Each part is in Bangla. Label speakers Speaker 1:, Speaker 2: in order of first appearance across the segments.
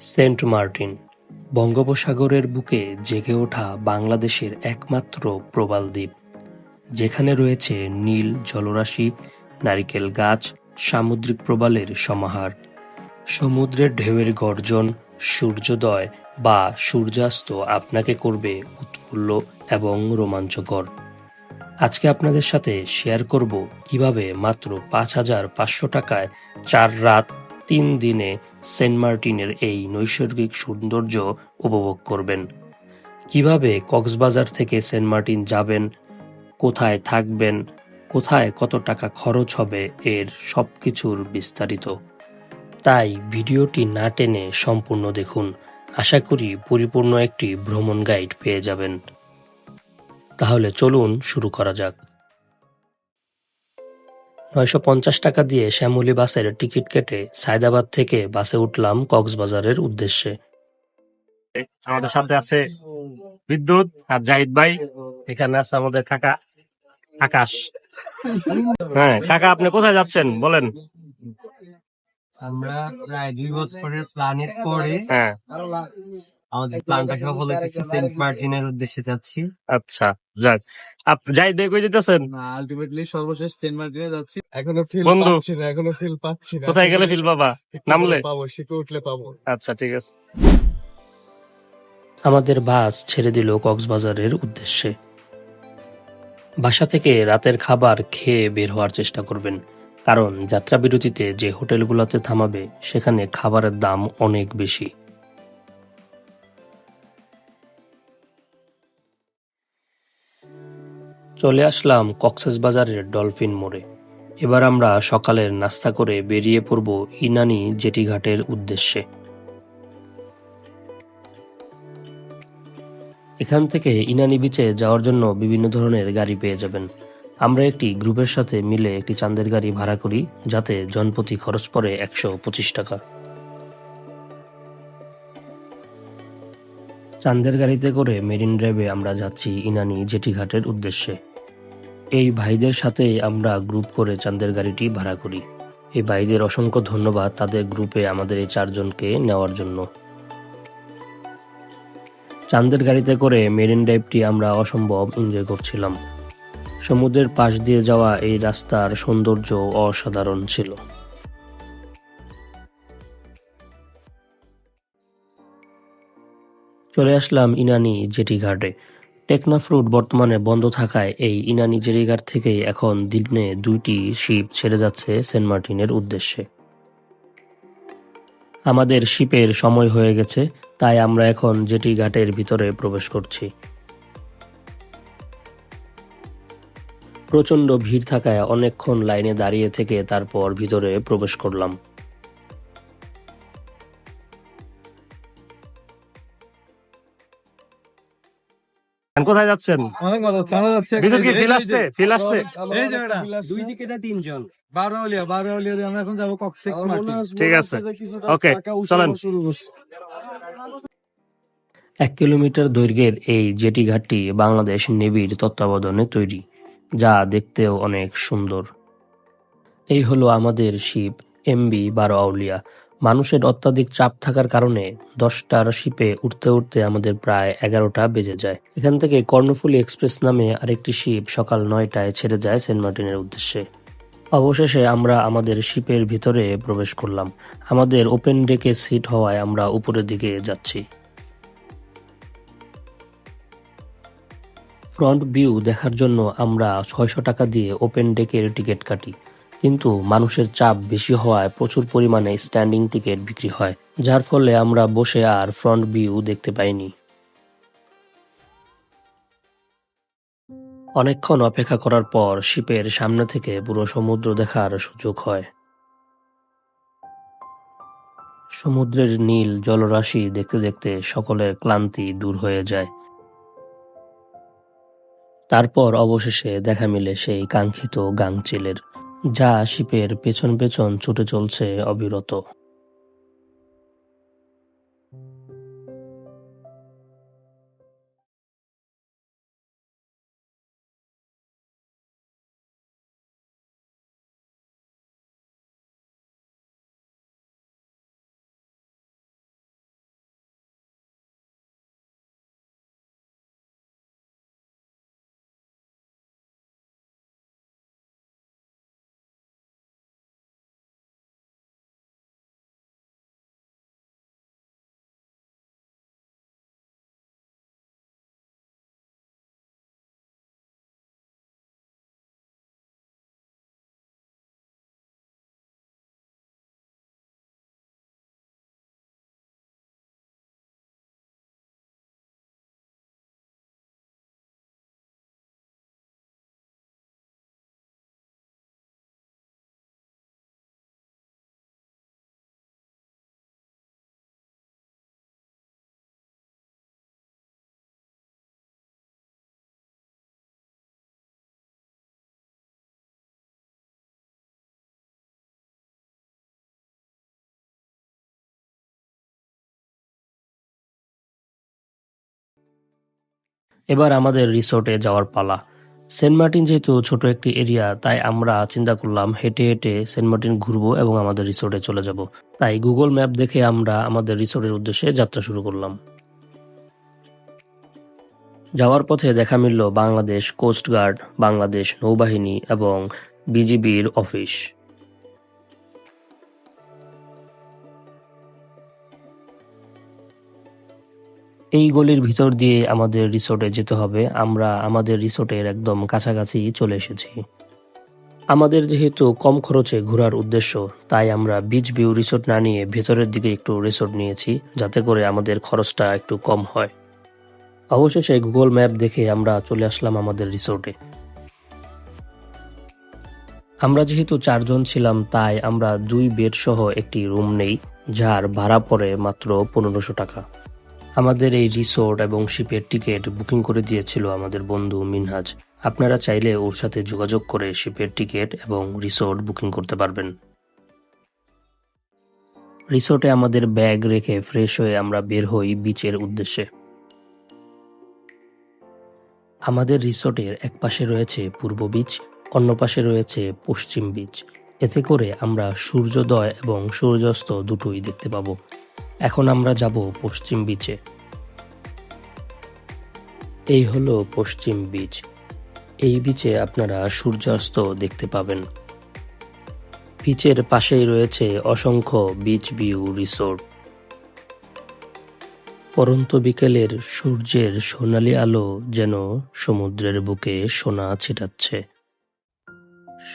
Speaker 1: সেন্ট মার্টিন, বঙ্গোপসাগরের বুকে জেগে ওঠা বাংলাদেশের একমাত্র প্রবাল দ্বীপ, যেখানে রয়েছে নীল জলরাশি, নারিকেল গাছ, সামুদ্রিক প্রবালের সমাহার, সমুদ্রের ঢেউয়ের গর্জন, সূর্যোদয় বা সূর্যাস্ত আপনাকে করবে উৎফুল্ল এবং রোমাঞ্চকর। আজকে আপনাদের সাথে শেয়ার করব কীভাবে মাত্র পাঁচ হাজার পাঁচশো টাকায় চার রাত তিন দিনে সেন্ট মার্টিনের এই নৈসর্গিক সৌন্দর্য উপভোগ করবেন। কীভাবে কক্সবাজার থেকে সেন্ট মার্টিন যাবেন, কোথায় থাকবেন, কোথায় কত টাকা খরচ হবে এর সব কিছুর বিস্তারিত। তাই ভিডিওটি না টেনে সম্পূর্ণ দেখুন। আশা করি পরিপূর্ণ একটি ভ্রমণ গাইড পেয়ে যাবেন। তাহলে চলুন শুরু করা যাক। নয়শো পঞ্চাশ টাকা দিয়ে শ্যামলী বাসের টিকিট কেটে সায়দাবাদ থেকে বাসে উঠলাম কক্সবাজারের উদ্দেশ্যে। আমাদের সাথে আছে বিদ্যুৎ আর জাহিদ ভাই। এখানে আছে আমাদের কাকা আকাশ। হ্যাঁ কাকা আপনি কোথায় যাচ্ছেন? বলেন।
Speaker 2: আমরা প্রায় দুই বছরের প্ল্যানের পরে
Speaker 1: হ্যাঁ।
Speaker 2: আমাদের প্ল্যানটা সফল হয়েছে সেন্ট মার্টিনের উদ্দেশ্যে যাচ্ছি।
Speaker 1: আচ্ছা যাক। আপ জাহিদ ভাই কই যেতেছেন।
Speaker 3: আলটিমেটলি সর্বশেষ সেন্ট মার্টিনে যাচ্ছি। এখনও ফিল পাচ্ছি না এখনও ফিল পাচ্ছি না।
Speaker 1: কোথায় গেলে ফিল পাবা? নামলে?
Speaker 3: পাবো শিপে উঠলে পাবো।
Speaker 1: আচ্ছা ঠিক আছে। আমাদের বাস ছেড়ে দিল কক্সবাজারের উদ্দেশ্যে। বাসা থেকে রাতের খাবার খেয়ে বের হওয়ার চেষ্টা করবেন কারণ যাত্রা বিরতিতে যে হোটেলগুলোতে থামাবে সেখানে খাবারের দাম অনেক বেশি। চলে আসলাম কক্সবাজারের ডলফিন মোড়ে। এবার আমরা সকালের নাস্তা করে বেরিয়ে পড়ব ইনানি জেটিঘাটের উদ্দেশ্যে। এখান থেকে ইনানি বিচে যাওয়ার জন্য বিভিন্ন ধরনের গাড়ি পেয়ে যাবেন। আমরা একটি গ্রুপের সাথে মিলে একটি চাঁদের গাড়ি ভাড়া করি, যাতে জনপ্রতি খরচ পড়ে একশো পঁচিশ টাকা। চাঁদের গাড়িতে করে মেরিন ড্রাইভে আমরা যাচ্ছি ইনানি জেটিঘাটের উদ্দেশ্যে। এই ভাইদের সাথে আমরা গ্রুপ করে চাঁদের গাড়িটি ভাড়া করি। এই ভাইদের অসংখ্য ধন্যবাদ তাদের গ্রুপে আমাদের এই চারজনকে নেওয়ার জন্য। চাঁদের গাড়িতে করে মেরিন ড্রাইভটি আমরা অসম্ভব এনজয় করছিলাম। সমুদ্রের পাশ দিয়ে যাওয়া এই রাস্তার সৌন্দর্য অসাধারণ ছিল। চলে আসলাম ইনানি জেটি ঘাটে। টেকনাফ রুট বর্তমানে বন্ধ থাকায় এই ইনানি জেটিঘাট থেকেই এখন দিনে দুইটি শিপ ছেড়ে যাচ্ছে সেন্ট মার্টিনের উদ্দেশ্যে। আমাদের শিপের সময় হয়ে গেছে, তাই আমরা এখন জেটি ঘাটের ভিতরে প্রবেশ করছি। প্রচণ্ড ভিড় থাকায় অনেকক্ষণ লাইনে দাঁড়িয়ে থেকে তারপর ভিতরে প্রবেশ করলাম। কোথায় যাচ্ছেন
Speaker 3: অনেক মজা যাচ্ছে
Speaker 1: বিদ্যুৎ কি feel আসছে? feel আসছে?
Speaker 3: এই জায়গাটা
Speaker 2: দুই দিকে না তিনজন
Speaker 3: বারোলিয়া বারোলিয়া দিয়ে আমরা এখন যাব কক্সেক্স
Speaker 1: ঠিক আছে। Okay, চলেন। এক কিলোমিটার দৈর্ঘ্যের এই জেটি ঘাটটি বাংলাদেশ নেভির তত্ত্বাবধানে তৈরি যা দেখতেও অনেক সুন্দর এই হলো আমাদের শিপ এমবি বারো আউলিয়া মানুষের অত্যাধিক চাপ থাকার কারণে দশটার শিপে উঠতে উঠতে আমাদের প্রায় এগারোটা বেজে যায়। এখান থেকে কর্ণফুলী এক্সপ্রেস নামে আরেকটি শিপ সকাল নয়টায় ছেড়ে যায় সেন্ট মার্টিনের উদ্দেশ্যে। অবশেষে আমরা আমাদের শিপের ভিতরে প্রবেশ করলাম। আমাদের ওপেন ডেকে সিট হওয়ায় আমরা উপরের দিকে যাচ্ছি। ফ্রন্ট ভিউ দেখার জন্য আমরা ছয়শো টাকা দিয়ে ওপেন ডেকের টিকিট কাটি। কিন্তু মানুষের চাপ বেশি হওয়ায় প্রচুর পরিমাণে স্ট্যান্ডিং টিকিট বিক্রি হয়, যার ফলে আমরা বসে আর ফ্রন্ট ভিউ দেখতে পাইনি। অনেকক্ষণ অপেক্ষা করার পর শিপের সামনে থেকে পুরো সমুদ্র দেখার সুযোগ হয়। সমুদ্রের নীল জলরাশি দেখতে দেখতে সকলের ক্লান্তি দূর হয়ে যায়। তারপর অবশেষে দেখা মিলে সেই কাঙ্ক্ষিত গাংচিলের যা শিপের পেছন পেছন ছুটে চলছে অবিরত। এবার আমাদের রিসোর্টে যাওয়ার পালা। সেন্ট মার্টিন যেহেতু ছোট একটি এরিয়া, তাই আমরা চিন্তা করলাম হেঁটে হেঁটে সেন্ট মার্টিন ঘুরবো এবং আমাদের রিসোর্টে চলে যাব। তাই গুগল ম্যাপ দেখে আমরা আমাদের রিসোর্টের উদ্দেশ্যে যাত্রা শুরু করলাম। যাওয়ার পথে দেখা মিলল বাংলাদেশ কোস্টগার্ড বাংলাদেশ নৌবাহিনী এবং বিজিবির অফিস। এই গলির ভিতর দিয়ে আমাদের রিসোর্টে যেতে হবে। আমরা আমাদের রিসোর্টের একদম কাছাকাছি চলে এসেছি। আমাদের যেহেতু কম খরচে ঘোরার উদ্দেশ্য, তাই আমরা বিচ ভিউ রিসোর্ট না নিয়ে ভেতরের দিকে একটু রিসোর্ট নিয়েছি, যাতে করে আমাদের খরচটা একটু কম হয়। অবশেষে গুগল ম্যাপ দেখে আমরা চলে আসলাম আমাদের রিসোর্টে। আমরা যেহেতু চারজন ছিলাম, তাই আমরা দুই বেড সহ একটি রুম নেই, যার ভাড়া পড়ে মাত্র পনেরোশো টাকা। আমাদের এই রিসোর্ট এবং শিপের টিকিট বুকিং করে দিয়েছিল আমাদের বন্ধু মিনহাজ। আপনারা চাইলে ওর সাথে যোগাযোগ করে শিপের টিকিট এবং রিসোর্ট বুকিং করতে পারবেন। রিসোর্টে আমাদের ব্যাগ রেখে ফ্রেশ হয়ে আমরা বের হই বিচের উদ্দেশ্যে। আমাদের রিসোর্টের এক পাশে রয়েছে পূর্ব বিচ, অন্য পাশে রয়েছে পশ্চিম বিচ। এতে করে আমরা সূর্যোদয় এবং সূর্যাস্ত দুটোই দেখতে পাবো। এখন আমরা যাব পশ্চিম বিচে এই হলো পশ্চিম বিচ এই বিচে আপনারা সূর্যাস্ত দেখতে পাবেন। বিচের পাশেই রয়েছে অসংখ্য বিচ ভিউ রিসোর্ট পরন্ত বিকেলের সূর্যের সোনালি আলো যেন সমুদ্রের বুকে সোনা ছিটাচ্ছে।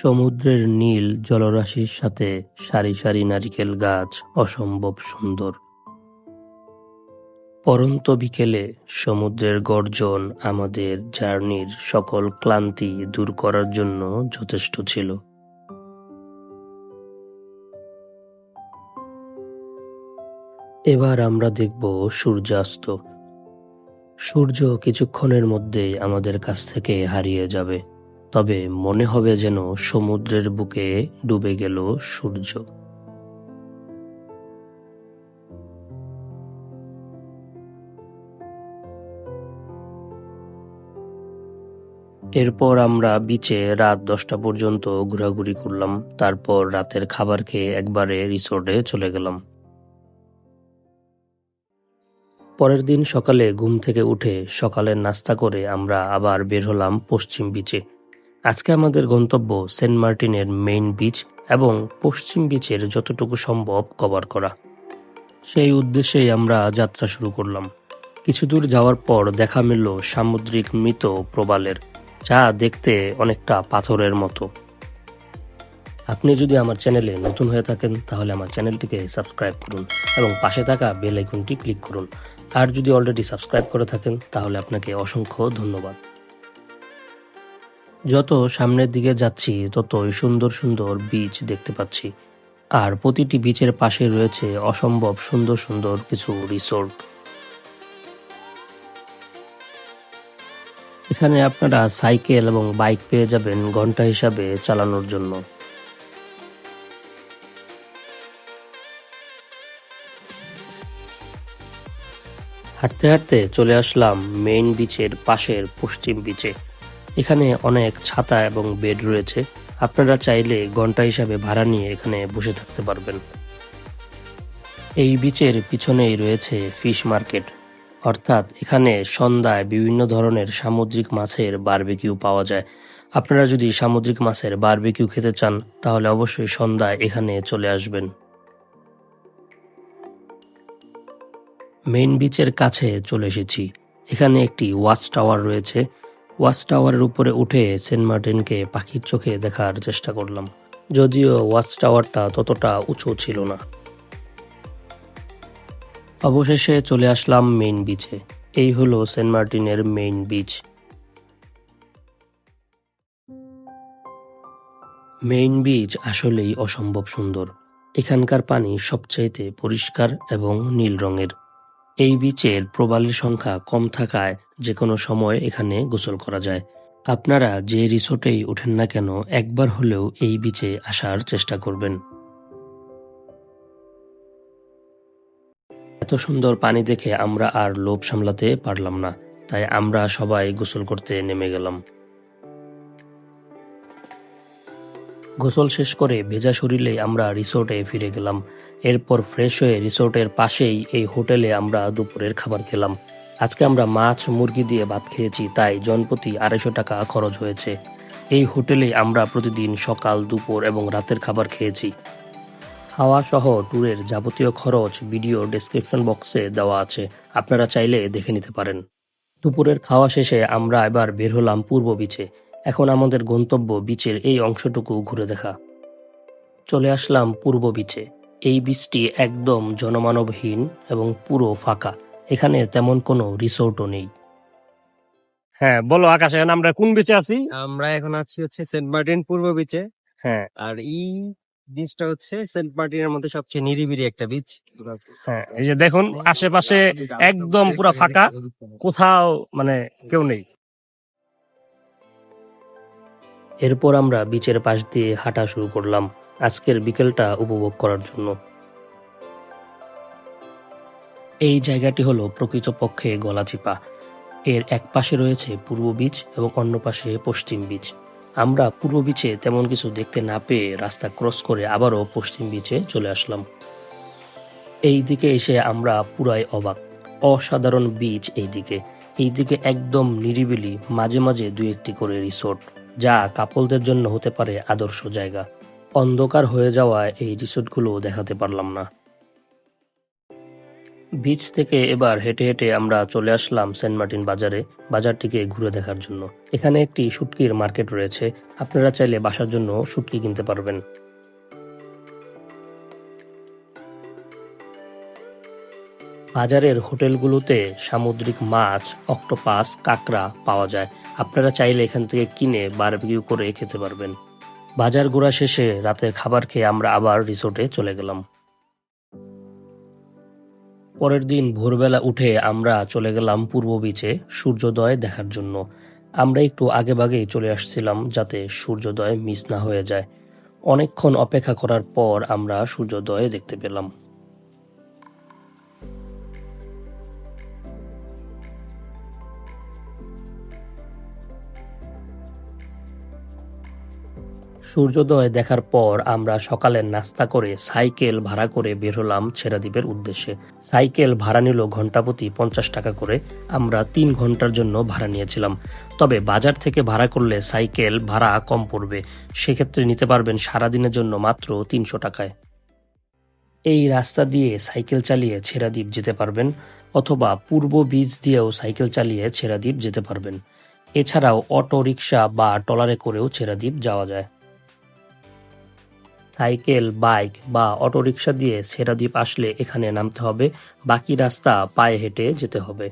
Speaker 1: সমুদ্রের নীল জলরাশির সাথে সারি সারি নারিকেল গাছ অসম্ভব সুন্দর। পরন্ত বিকেলে সমুদ্রের গর্জন আমাদের জার্নির সকল ক্লান্তি দূর করার জন্য যথেষ্ট ছিল। এবার আমরা দেখব সূর্যাস্ত। সূর্য কিছুক্ষণের মধ্যেই আমাদের কাছ থেকে হারিয়ে যাবে। তবে মনে হবে যেন সমুদ্রের বুকে ডুবে গেল সূর্য। এরপর আমরা বিচে রাত দশটা পর্যন্ত ঘোরাঘুরি করলাম, তারপর রাতের খাবার খেয়ে একবারে রিসোর্টে চলে গেলাম। পরের দিন সকালে ঘুম থেকে উঠে সকালের নাস্তা করে আমরা আবার বের হলাম পশ্চিম বিচে আজকে আমাদের গন্তব্য সেন্ট মার্টিনের মেইন বিচ এবং পশ্চিম বিচের যতটুকু সম্ভব কভার করা। সেই উদ্দেশ্যেই আমরা যাত্রা শুরু করলাম। কিছু দূর যাওয়ার পর দেখা মিলল সামুদ্রিক মৃত প্রবালের। যা দেখতে অনেকটা পাথরের মতো। আপনি যদি আমার চ্যানেলে নতুন হয়ে থাকেন, তাহলে আমার চ্যানেলটিকে সাবস্ক্রাইব করুন এবং পাশে থাকা বেল আইকনটি ক্লিক করুন। আর যদি অলরেডি সাবস্ক্রাইব করে থাকেন, তাহলে আপনাকে অসংখ্য ধন্যবাদ। যত সামনের দিকে যাচ্ছি, ততই সুন্দর সুন্দর বিচ দেখতে পাচ্ছি। আর প্রতিটি বিচের পাশে রয়েছে অসম্ভব সুন্দর সুন্দর কিছু রিসোর্ট। এখানে আপনারা সাইকেল এবং বাইক পেয়ে যাবেন ঘণ্টা হিসাবে চালানোর জন্য। হাঁটতে হাঁটতে চলে আসলাম মেইন বিচের পাশের পশ্চিম বিচে। এখানে অনেক ছাতা এবং বেড রয়েছে। আপনারা চাইলে ঘণ্টা হিসাবে ভাড়া নিয়ে এখানে বসে থাকতে পারবেন। এই বিচের পিছনেই রয়েছে ফিশ মার্কেট। অর্থাৎ এখানে সন্ধ্যায় বিভিন্ন ধরনের সামুদ্রিক মাছের বারবিকিউ পাওয়া যায়। আপনারা যদি সামুদ্রিক মাছের বারবিকিউ খেতে চান, তাহলে অবশ্যই সন্ধ্যায় এখানে চলে আসবেন। মেইন বিচের কাছে চলে এসেছি। এখানে একটি ওয়াচ টাওয়ার রয়েছে। ওয়াচ টাওয়ারের উপরে উঠে সেন্ট মার্টিনকে পাখির চোখে দেখার চেষ্টা করলাম। যদিও ওয়াচ টাওয়ারটা ততটা উঁচু ছিল না। অবশেষে চলে আসলাম মেইন বিচে এই হলো সেন্ট মার্টিনের মেইন বিচ মেইন বিচ আসলেই অসম্ভব সুন্দর। এখানকার পানি সবচাইতে পরিষ্কার এবং নীল রঙের। এই বিচের প্রবালের সংখ্যা কম থাকায় যে কোনো সময় এখানে গোসল করা যায়। আপনারা যে রিসোর্টেই ওঠেন না কেন, একবার হলেও এই বিচে আসার চেষ্টা করবেন। এত সুন্দর পানি দেখে আমরা আর লোভ সামলাতে পারলাম না, তাই আমরা সবাই গোসল করতে নেমে গেলাম। গোসল শেষ করে ভেজা শরীরে আমরা রিসোর্টে ফিরে গেলাম। এরপর ফ্রেশ হয়ে রিসোর্টের পাশেই এই হোটেলে আমরা দুপুরের খাবার খেলাম। আজকে আমরা মাছ, মুরগি দিয়ে ভাত খেয়েছি, তাই জনপ্রতি আড়াইশো টাকা খরচ হয়েছে। এই হোটেলে আমরা প্রতিদিন সকাল, দুপুর এবং রাতের খাবার খেয়েছি। খাওয়া সহ ট্যুরের যাবতীয় খরচ ভিডিও ডেসক্রিপশন বক্সে দেওয়া আছে। আপনারা চাইলে দেখে নিতে পারেন। দুপুরের খাওয়া শেষে আমরা এবার বের হলাম পূর্ব বিচে। এখন আমাদের গন্তব্য বিচের এই অংশটুকু ঘুরে দেখা। চলে আসলাম পূর্ব বিচে। এই বিচটি একদম জনমানবহীন এবং পুরো ফাঁকা। এখানে তেমন কোনো রিসোর্টও নেই। হ্যাঁ বলো আকাশ এখন আমরা কোন বিচে আছি?
Speaker 2: আমরা এখন আছি হচ্ছে সেন্ট মার্টিন পূর্ব বিচে।
Speaker 1: হ্যাঁ।
Speaker 2: আর এই বিচটা হচ্ছে সেন্ট মার্টিনের মধ্যে সবচেয়ে নিরিবিলি একটা বিচ
Speaker 1: হ্যাঁ এই যে দেখুন আশেপাশে একদম পুরা ফাঁকা কোথাও মানে কেউ নেই। এরপর আমরা বিচের পাশ দিয়ে হাঁটা শুরু করলাম আজকের বিকেলটা উপভোগ করার জন্য। এই জায়গাটি হলো প্রকৃতপক্ষে গলাচিপা। এর এক পাশে রয়েছে পূর্ব বিচ এবং অন্য পাশে পশ্চিম বিচ আমরা পূর্ব বিচে তেমন কিছু দেখতে না পেয়ে রাস্তা ক্রস করে আবারও পশ্চিম বিচে চলে আসলাম। এই দিকে এসে আমরা পুরাই অবাক। অসাধারণ বিচ এইদিকে। এইদিকে একদম নিরিবিলি, মাঝে মাঝে দুই একটি করে রিসোর্ট যা কাপলদের জন্য হতে পারে আদর্শ জায়গা। অন্ধকার হয়ে যাওয়ায় এই রিসোর্টগুলো দেখাতে পারলাম না। বিচ থেকে এবার হেঁটে হেঁটে আমরা চলে আসলাম সেন্ট মার্টিন বাজারে, বাজারটিকে ঘুরে দেখার জন্য। এখানে একটি শুটকির মার্কেট রয়েছে। আপনারা চাইলে বাসার জন্য শুটকি কিনতে পারবেন। বাজারের হোটেলগুলোতে সামুদ্রিক মাছ, অক্টোপাস, কাঁকড়া পাওয়া যায়। আপনারা চাইলে এখান থেকে কিনে বারবিকিউ করে খেতে পারবেন। বাজার ঘোরা শেষে রাতের খাবার খেয়ে আমরা আবার রিসোর্টে চলে গেলাম। পরের দিন ভোরবেলা উঠে আমরা চলে গেলাম পূর্ব বিচে সূর্যোদয় দেখার জন্য। আমরা একটু আগে বাগেই চলে আসছিলাম যাতে সূর্যোদয় মিস না হয়ে যায়। অনেকক্ষণ অপেক্ষা করার পর আমরা সূর্যোদয় দেখতে পেলাম। সূর্যোদয় দেখার পর আমরা সকালে নাস্তা করে সাইকেল ভাড়া করে বের হলাম ছেড়াদ্বীপের উদ্দেশ্যে। সাইকেল ভাড়া নিল ঘন্টাপ্রতি পঞ্চাশ টাকা করে। আমরা তিন ঘণ্টার জন্য ভাড়া নিয়েছিলাম। তবে বাজার থেকে ভাড়া করলে সাইকেল ভাড়া কম পড়বে। সেক্ষেত্রে নিতে পারবেন সারাদিনের জন্য মাত্র তিনশো টাকায়। এই রাস্তা দিয়ে সাইকেল চালিয়ে ছেড়াদ্বীপ যেতে পারবেন অথবা পূর্ব বীজ দিয়েও সাইকেল চালিয়ে ছেড়াদ্বীপ যেতে পারবেন। এছাড়াও অটো রিক্সা বা ট্রলারে করেও ছেড়াদ্বীপ যাওয়া যায়। সাইকেল, বাইক বা অটোরিকশা দিয়ে সেরাদ্বীপ আসলে এখানে নামতে হবে। বাকি রাস্তা পায়ে হেঁটে যেতে হবে।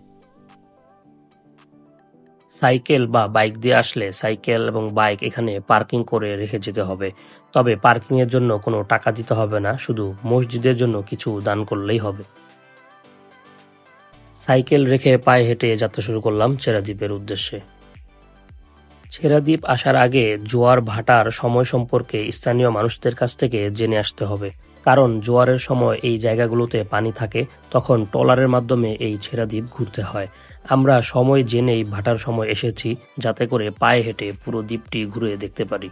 Speaker 1: সাইকেল বা বাইক দিয়ে আসলে সাইকেল এবং বাইক এখানে পার্কিং করে রেখে যেতে হবে। তবে পার্কিং এর জন্য কোনো টাকা দিতে হবে না, শুধু মসজিদের জন্য কিছু দান করলেই হবে। সাইকেল রেখে পায়ে হেঁটে যাত্রা শুরু করলাম চেরাদ্বীপের উদ্দেশ্যে। ছেড়াদ্বীপ আসার আগে জোয়ার ভাটার সময় সম্পর্কে স্থানীয় মানুষদের কাছ থেকে জেনে আসতে হবে। কারণ জোয়ারের সময় এই জায়গাগুলোতে পানি থাকে, তখন ট্রলারের মাধ্যমে এই ছেড়াদ্বীপ ঘুরতে হয়। আমরা সময় জেনেই ভাটার সময় এসেছি, যাতে করে পায়ে হেঁটে পুরো দ্বীপটি ঘুরে দেখতে পারি।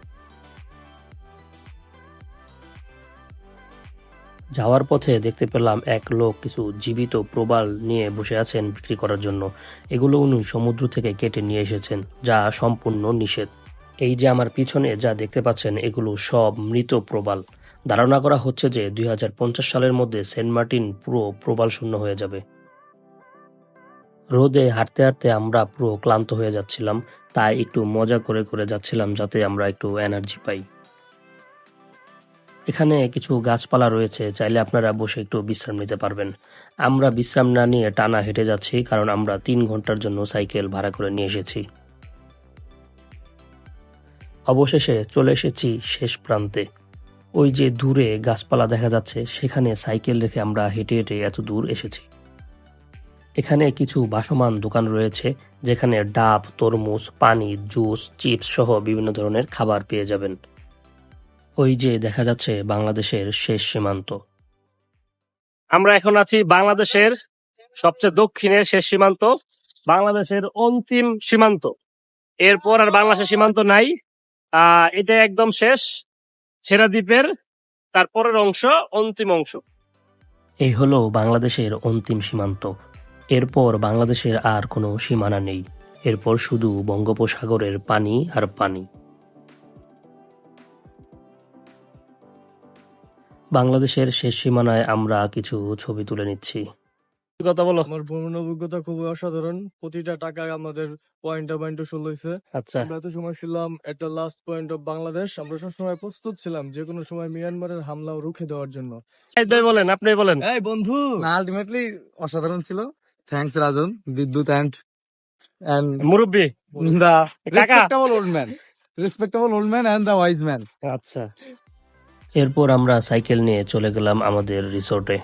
Speaker 1: যাওয়ার পথে দেখতে পেলাম এক লোক কিছু জীবিত প্রবাল নিয়ে বসে আছেন বিক্রি করার জন্য। এগুলো উনি সমুদ্র থেকে কেটে নিয়ে এসেছেন, যা সম্পূর্ণ নিষেধ। এই যে আমার পিছনে যা দেখতে পাচ্ছেন, এগুলো সব মৃত প্রবাল। ধারণা করা হচ্ছে যে দুই হাজার পঞ্চাশ সালের মধ্যে সেন্ট মার্টিন পুরো প্রবাল শূন্য হয়ে যাবে। রোদে হাঁটতে হাঁটতে আমরা পুরো ক্লান্ত হয়ে যাচ্ছিলাম, তাই একটু মজা করে করে যাচ্ছিলাম, যাতে আমরা একটু এনার্জি পাই। এখানে কিছু গাছপালা রয়েছে, চাইলে আপনারা বসে একটু বিশ্রাম নিতে পারবেন। আমরা বিশ্রাম না নিয়ে টানা হেঁটে যাচ্ছি, কারণ আমরা তিন ঘণ্টার জন্য সাইকেল ভাড়া করে নিয়ে এসেছি। অবশেষে চলে এসেছি শেষ প্রান্তে। ওই যে দূরে গাছপালা দেখা যাচ্ছে, সেখানে সাইকেল রেখে আমরা হেঁটে হেঁটে এত দূর এসেছি। এখানে কিছু বাসমান দোকান রয়েছে, যেখানে ডাব, তরমুজ, পানি, জুস, চিপস সহ বিভিন্ন ধরনের খাবার পেয়ে যাবেন। ওই যে দেখা যাচ্ছে বাংলাদেশের শেষ সীমান্ত। আমরা এখন আছি বাংলাদেশের সবচেয়ে দক্ষিণের শেষ সীমান্ত
Speaker 4: বাংলাদেশের অন্তিম সীমান্ত। এরপর আর বাংলাদেশের সীমান্ত নাই। আহ এটা একদম শেষ ছেড়া দ্বীপের তারপরের অংশ অন্তিম অংশ।
Speaker 1: এই হলো বাংলাদেশের অন্তিম সীমান্ত। এরপর বাংলাদেশের আর কোনো সীমানা নেই। এরপর শুধু বঙ্গোপসাগরের পানি আর পানি। বাংলাদেশের শেষ সীমানায় আমরা কিছু ছবি তুলে নিচ্ছি।
Speaker 4: কথা বলো।
Speaker 3: আমার ভ্রমণ অভিজ্ঞতা খুবই অসাধারণ। প্রতিটা টাকা আমাদের পয়েন্টে পয়েন্টে শুরু হয়েছে
Speaker 4: আচ্ছা।
Speaker 3: আমরা এত সময় ছিলাম একটা লাস্ট পয়েন্ট অফ বাংলাদেশ আমরা সবসময় প্রস্তুত ছিলাম যে কোনো সময় মিয়ানমারের হামলা রুখে দেওয়ার জন্য।
Speaker 4: আপনি বলেন আপনি বলেন।
Speaker 3: এই বন্ধু!
Speaker 5: আলটিমেটলি অসাধারণ ছিল। Thanks Rajan. Bidyut and and
Speaker 4: মুরব্বী।
Speaker 5: দা। Respectable old man respectable old man and the wise man
Speaker 4: আচ্ছা।
Speaker 1: এরপর আমরা সাইকেল নিয়ে চলে গেলাম আমাদের রিসোর্টে।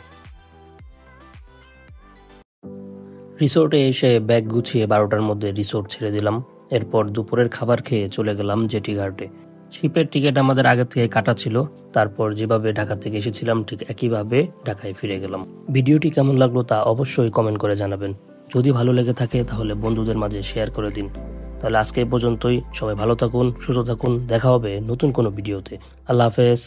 Speaker 1: রিসোর্টে এসে ব্যাগ গুছিয়ে বারোটার মধ্যে রিসোর্ট ছেড়ে দিলাম। এরপর দুপুরের খাবার খেয়ে চলে গেলাম জেটি ঘাটে। শিপের টিকিট আমাদের আগে থেকে কাটা ছিল, তারপর যেভাবে ঢাকা থেকে এসেছিলাম, ঠিক একইভাবে ঢাকায় ফিরে গেলাম। ভিডিওটি কেমন লাগল তা অবশ্যই কমেন্ট করে জানাবেন। যদি ভালো লেগে থাকে, তাহলে বন্ধুদের মাঝে শেয়ার করে দিন। তাহলে আজকে পর্যন্তই। সবাই ভালো থাকুন, সুস্থ থাকুন। দেখা হবে নতুন কোনো ভিডিওতে। আল্লাহ হাফেজ।